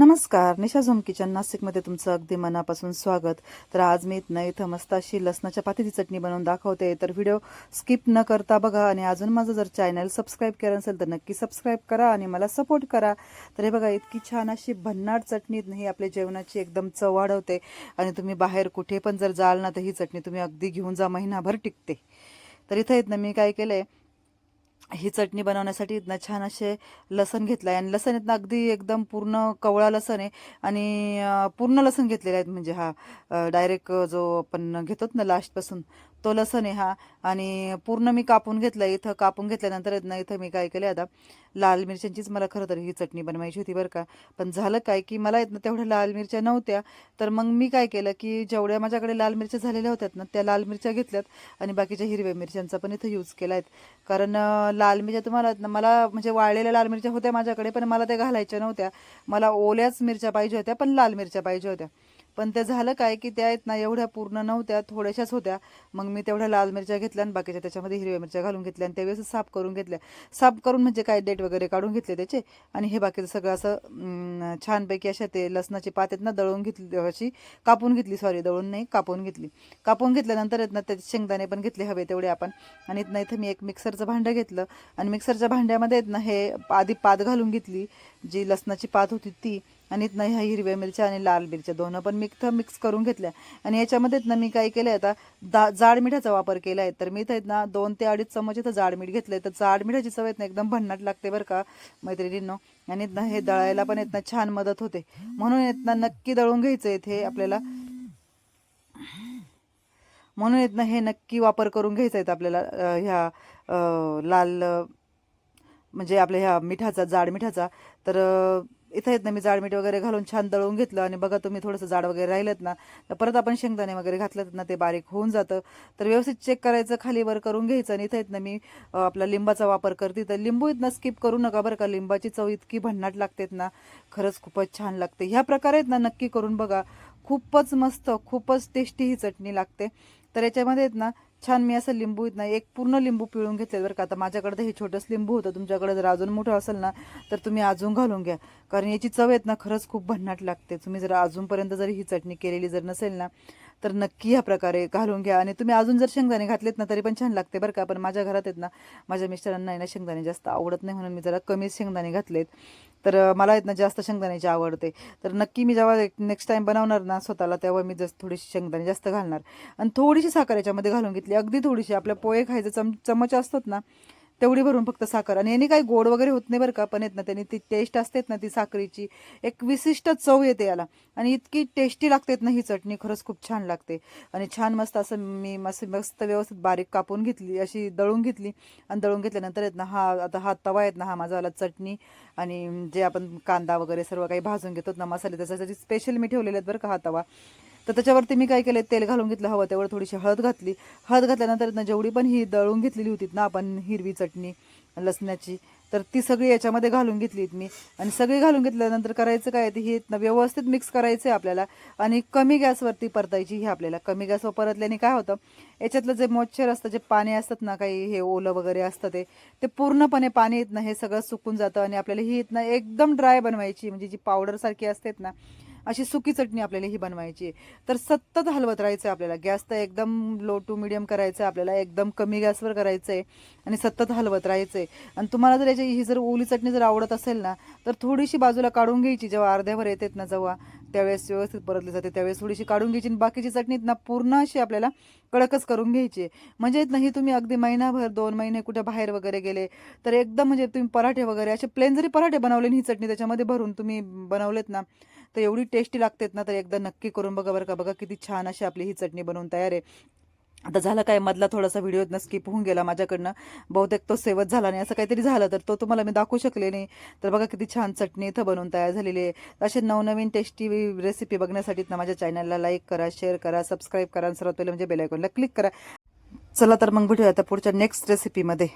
नमस्कार. निशा zone kitchen नाशिकमध्ये तुमचं अगदी मनापासून स्वागत. तर आज मी इथनं इथं मस्त अशी लसणाच्या पातीची चटणी बनवून दाखवते. तर व्हिडिओ स्किप न करता बघा आणि अजून माझं जर चॅनल सबस्क्राईब केलं असेल तर नक्की सबस्क्राईब करा आणि मला सपोर्ट करा. तर हे बघा इतकी छान अशी भन्नाट चटणी ही आपल्या जेवणाची एकदम चव वाढवते. आणि तुम्ही बाहेर कुठे पण जर जाल ना तर ही चटणी तुम्ही अगदी घेऊन जा महिनाभर टिकते. तर इथं इथनं मी काय केलं आहे ही चटणी बनवण्यासाठी इथनं छान असे लसण घेतलं आहे आणि लसण इथनं अगदी एकदम पूर्ण कवळा लसण आहे. आणि पूर्ण लसण घेतलेले आहेत म्हणजे हा डायरेक्ट जो आपण घेतो ना लास्टपासून तो लसण आहे हा. आणि पूर्ण मी कापून घेतलं इथं कापून घेतल्यानंतर ना इथं मी काय केलं आता लाल मिरच्यांचीच मला खरं तर ही चटणी बनवायची होती बरं का. पण झालं काय की मला इथनं तेवढ्या लाल मिरच्या नव्हत्या. तर मग मी काय केलं की जेवढ्या माझ्याकडे लाल मिरच्या झालेल्या होत्यात ना त्या लाल मिरच्या घेतल्यात आणि बाकीच्या हिरव्या मिरच्यांचा पण इथं यूज केला आहेत. कारण लाल मिरच्या तुम्हाला ना मला म्हणजे वाळलेल्या लाल मिरच्या होत्या माझ्याकडे पण मला त्या घालायच्या नव्हत्या. मला ओल्याच मिरच्या पाहिजे होत्या पण लाल मिरच्या पाहिजे होत्या. पण ते झालं काय की त्या आहेत ना एवढ्या पूर्ण नव्हत्या थोड्याशाच होत्या. मग मी तेवढ्या लाल मिरच्या घेतल्या आणि बाकीच्या त्याच्यामध्ये हिरव्या मिरच्या घालून घेतल्या आणि त्यावेळेस साफ करून घेतल्या. साफ करून म्हणजे काय डेट वगैरे काढून घेतले त्याचे. आणि हे बाकीचं सगळं असं छानपैकी अशा ते लसणाची पात आहेत ना दळून घेतली अशी कापून घेतली सॉरी दळून नाही कापून घेतली. कापून घेतल्यानंतर आहेत ना त्याचे शेंगदाणे पण घेतले हवे तेवढे आपण. आणि इथनं इथं मी एक मिक्सरचं भांडं घेतलं. आणि मिक्सरच्या भांड्यामध्ये आहेत ना हे आधी पात घालून घेतली. जी लसणाची पात होती ती आणि इथनं ह्या हिरव्या मिरच्या आणि लाल मिरच्या दोन पण मी इथं मिक्स करून घेतल्या. आणि याच्यामध्ये ना मी काय केलं आता दा जाड मिठाचा वापर केला आहे तर मी इथं आहेत ना दोन ते अडीच चमच इथं जाड मीठ घेतलं तर जाड मिठाची चव ना एकदम भन्नाट लागते बरं का मैत्रिणींनो. आणि इथनं हे दळायला पण इथनं छान मदत होते. म्हणून इथनं नक्की दळून घ्यायचं इथे आपल्याला. म्हणून इथनं हे नक्की वापर करून घ्यायचा आहेत आपल्याला ह्या लाल म्हणजे आपल्या ह्या मिठाचा जाड मिठाचा. तर इथं येत ना मी जाड मीठ वगैरे घालून छान दळून घेतलं आणि बघा तुम्ही थोडंसं जाड वगैरे राहिलेत ना तर परत आपण शेंगदाणे वगैरे घातलं ना ते बारीक होऊन जातं. तर व्यवस्थित चेक करायचं खाली वर करून घ्यायचं आणि इथं येत ना मी आपला लिंबाचा वापर करते. तर लिंबू इथनं स्किप करू नका बरं का लिंबाची चव इतकी भन्नाट लागतेत ना खरंच खूपच छान लागते. ह्या प्रकारे आहेत ना नक्की करून बघा. खूपच मस्त खूपच टेस्टी ही चटणी लागते. तर याच्यामध्ये आहेत ना छान मी असं लिंबू येत नाही एक पूर्ण लिंबू पिळून घेतले बरं का. आता माझ्याकडे तर हे छोटंच लिंबू होतं तुमच्याकडे जर अजून मोठं असेल ना तर तुम्ही अजून घालून घ्या. कारण याची चव आहेत ना खरंच खूप भन्नाट लागते. तुम्ही जर अजूनपर्यंत जर ही चटणी केलेली जर नसेल ना तर नक्की ह्या प्रकारे घालून घ्या. आणि तुम्ही अजून जर शेंगदाणे घातलेत ना तरी पण छान लागते बरं का. पण माझ्या घरात आहेत ना माझ्या मिस्टरांना आहे ना शेंगदाणे जास्त आवडत नाही म्हणून मी जरा कमीच शेंगदाणे घातलेत. तर मला आहेत ना जास्त शेंगदाण्याची आवडते. तर नक्की मी जेव्हा नेक्स्ट टाइम बनवणार ना स्वतःला तेव्हा मी जस्ट थोडीशी शेंगदाणे जास्त घालणार. आणि थोडीशी साखर याच्यामध्ये घालून घेतली. अगदी थोडीशी. आपल्या पोहे खायचं चम चमच असतात ना तेवढी भरून फक्त साखर. आणि याने काही गोड वगैरे होत नाही बरं का पण येत ना त्यांनी ती टेस्ट असतेत ना ती साखरेची. एक विशिष्ट चव येते याला. आणि इतकी टेस्टी लागतेत ना ही चटणी. खरंच खूप छान लागते. आणि छान मस्त असं मी मस्त मस्त व्यवस्थित बारीक कापून घेतली अशी दळून घेतली. आणि दळून घेतल्यानंतर येत ना हा आता हा तवा येत ना हा माझा आला चटणी. आणि जे आपण कांदा वगैरे सर्व काही भाजून घेतो ना मसाले त्याच्यासाठी स्पेशल मी ठेवलेले आहेत बरं का हा तवा. तर त्याच्यावरती मी काय केलं तेल घालून घेतलं हवं तेवढं थोडीशी हळद घातली. हळद घातल्यानंतर ना जेवढी पण ही दळून घेतलेली होती ना आपण हिरवी चटणी लसणाची तर ती सगळी याच्यामध्ये घालून घेतली मी. आणि सगळी घालून घेतल्यानंतर करायचं काय ते ही व्यवस्थित मिक्स करायचं आहे आपल्याला. आणि कमी गॅसवरती परतायची ही आपल्याला. कमी गॅसवर परतल्याने काय होतं याच्यातलं जे मॉइश्चर असतं जे पाणी असतात ना काही हे ओलं वगैरे असतं ते ते पूर्णपणे पाणी येत ना हे सगळं सुकून जातं आणि आपल्याला ही इथनं एकदम ड्राय बनवायची म्हणजे जी पावडरसारखी असतेत ना अशी सुकी चटणी आपल्याला ही बनवायची आहे. तर सतत हलवत राहायचं आहे आपल्याला. गॅस तर एकदम लो टू मिडियम करायचं आहे आपल्याला. एकदम कमी गॅसवर करायचं आहे आणि सतत हलवत राहायचं आहे. आणि तुम्हाला जर याची ही जर ओली चटणी जर आवडत असेल ना तर थोडीशी बाजूला काढून घ्यायची. जेव्हा अर्ध्यावर येतात ना जेव्हा त्यावेळेस व्यवस्थित परतली जाते त्यावेळेस थोडीशी काढून घ्यायची. आणि बाकीची चटणीत ना पूर्ण अशी आपल्याला कडकच करून घ्यायची आहे. म्हणजे नाही तुम्ही अगदी महिनाभर दोन महिने कुठे बाहेर वगैरे गेले तर एकदम म्हणजे तुम्ही पराठे वगैरे असे प्लेन जरी पराठे बनवले आणि ही चटणी त्याच्यामध्ये भरून तुम्ही बनवलेत ना तर एवढी टेस्टी लागतात ना तर एकदा नक्की करून बघा बरं का. बघा किती छान अशी आपली ही चटणी बनवून तयार आहे. आता झालं काय मधला थोडासा व्हिडिओ ना स्किप होऊन गेला माझ्याकडनं. बहुतेक तो सेवत झाला नाही. असं काहीतरी झालं तर तो तुम्हाला मी दाखवू शकले नाही. तर बघा किती छान चटणी इथं बनवून तयार झालेली आहे. असे नवनवीन टेस्टी रेसिपी बघण्यासाठी ना माझ्या चॅनलला लाईक करा शेअर करा सबस्क्राईब करा सर्वात पहिले म्हणजे बेलायकॉनला क्लिक करा. चला तर मग भेटूया आता पुढच्या नेक्स्ट रेसिपीमध्ये